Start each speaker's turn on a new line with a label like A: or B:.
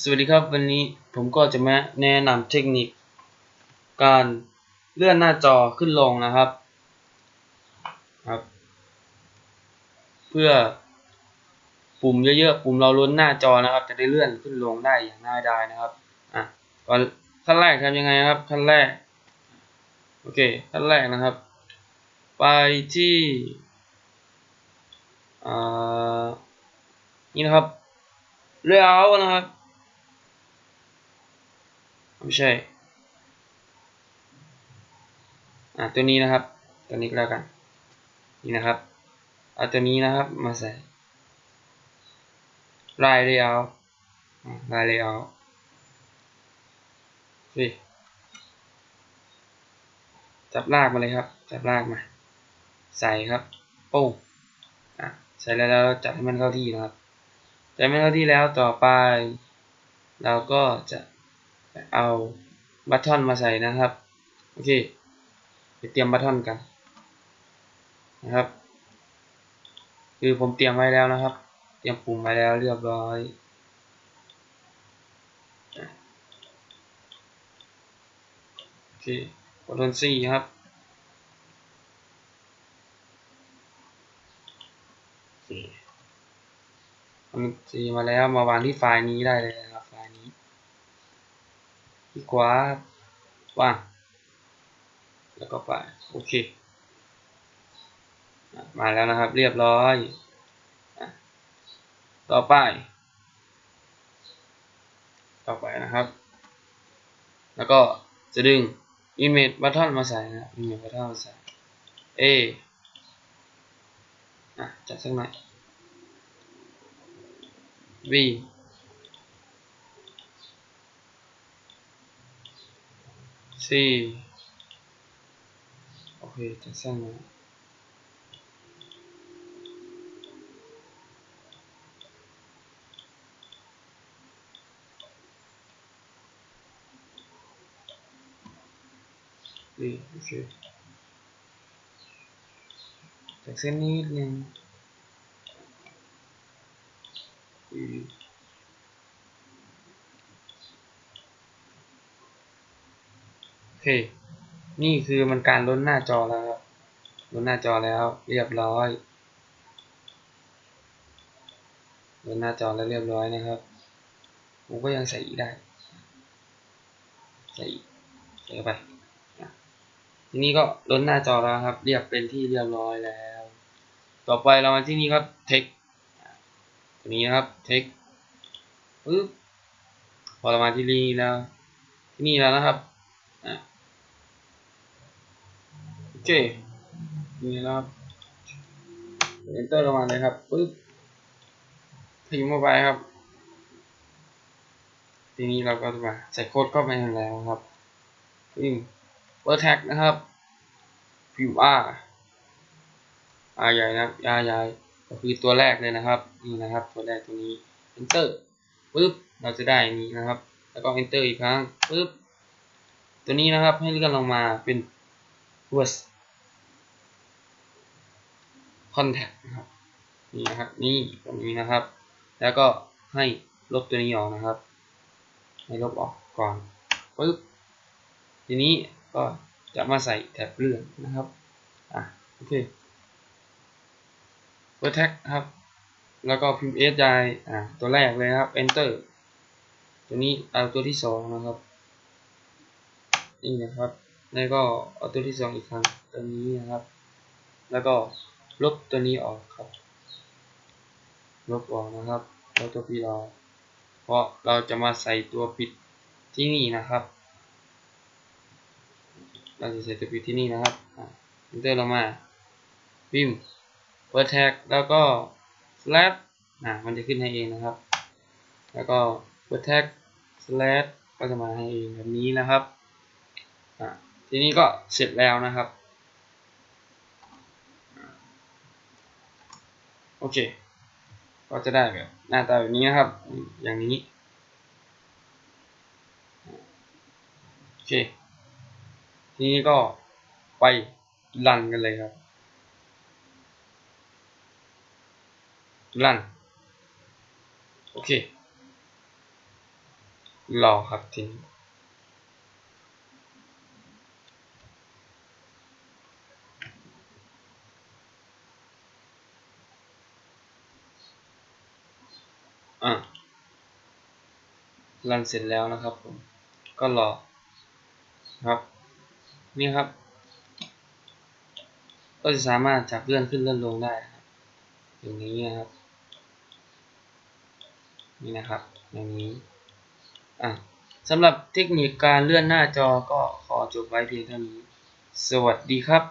A: สวัสดีครับวันนี้ผมก็จะมาแนะนำเทคนิค การเลื่อนหน้าจอขึ้นลงนะครับครับ เพื่อปุ่มเยอะๆปุ่มเราล้นหน้าจอนะครับ จะได้เลื่อนขึ้นลงได้อย่างง่ายดายนะครับอะก่อนขั้นแรกทำยังไงครับขั้นแรกโอเคขั้นแรกนะครับ ไปที่อ่านี่นะครับเลือกนะครับ ไม่ใช่ อะตัวนี้นะครับ ตัวนี้ก็แล้วกัน นี่นะครับเอาตัวนี้นะครับมาใส่ลายเลเยอร์ลายเลเยอร์สิจับลากมาเลยครับ จับลากมา ใส่ครับปุ้งอะใส่แล้วแล้วจับให้มันเข้าที่นะครับจับให้มันเข้าที่แล้วต่อไป เราก็จะ เอาบัตทอนมาใส่นะครับ โอเค ไปเตรียมบัตทอนกันนะครับ คือผมเตรียมไว้แล้วนะครับ เตรียมปุ่มไว้แล้วเรียบร้อย โอเคกด Ctrl C ครับมันซีมาแล้วมาวางที่ไฟล์นี้ได้เลยนะครับ ไฟล์นี้ ที่ขวาว่างแล้วก็ไปโอเค มาแล้วนะครับเรียบร้อย ต่อไป ต่อไปนะครับ แล้วก็จะดึง image button มาใส่นะ image button มาใส่ A อะจัดสักหน่อย V C โอเคจะสร้างมาดีโอ เคจากเส้นนี้นิดนึงอืมโอเค นี่คือมันการล้นหน้าจอแล้วครับล้นหน้าจอแล้วเรียบร้อยล้นหน้าจอแล้วเรียบร้อยนะครับผมก็ยังใส่อีกได้ ใส่ใส่ไปทีนี้ก็ล้นหน้าจอแล้วครับ เรียบเป็นที่เรียบร้อยแล้ว ต่อไปเรามาที่นี่ครับ text ตัวนี้นะครับ text ปึ๊บพอเรามาที่นี่แล้วที่นี่แล้วนะครับอะ เคนี่นะครับ enter ลงมาเลยครับปึ๊บพิมพ์เข้าไปครับ ทีนี้เราก็จะมาใส่โค้ดเข้าไปแล้วครับพิมพ์ word tag นะครับพิมพ์ r r ใหญ่นะครับ r ใหญ่ก็คือตัวแรกเลยนะครับ นี่นะครับ ตัวแรกตัวนี้ enter ปึ๊บ เราจะได้นี้นะครับ แล้วก็ enter อีกครั้งปึ๊บ ตัวนี้นะครับให้เลื่อนลงมาเป็น word contact นะครับนี่นะครับนี่ตรงนี้นะครับ แล้วก็ให้ลบตัวนี้ออกนะครับ ให้ลบออกก่อนปึ๊บทีนี้ก็จะมาใส่แท็บเลื่อนนะครับอะโอเค w o r d tag ครับ แล้วก็พิมพ์ s ยอะตัวแรกเลยนะครับ enter ตัวนี้เอาตัวที่สองนะครับนี่นะครับ แล้วก็เอาตัวที่สองอีกครั้งตัวนี้นะครับ แล้วก็ ลบตัวนี้ออกครับ ลบออกนะครับลบตัวปิดออกเพราะเราจะมาใส่ตัวปิดที่นี่นะครับ เราจะใส่ตัวปิดที่นี่นะครับเอนเตอร์ลงมาพิมพ์ word tag แล้วก็ slash อะมันจะขึ้นให้เองนะครับ แล้วก็ word tag slash ก็จะมาให้เองแบบนี้นะครับอะทีนี้ก็เสร็จแล้วนะครับ โอ เค ก็จะได้แบบหน้าตาแบบนี้นะครับ อย่างนี้ โอเค ทีนี้ก็ไปรันกันเลยครับ รัน โอเค รอครับทีนี้อะ รันเสร็จแล้วนะครับผมก็รอครับนี่ครับ ก็จะสามารถจับเลื่อนขึ้นเลื่อนลงได้ครับอย่างนี้นะครับ นี่นะครับ อย่างนี้อะสำหรับเทคนิคการเลื่อนหน้าจอก็ขอจบไว้เพียงเท่านี้ สวัสดีครับ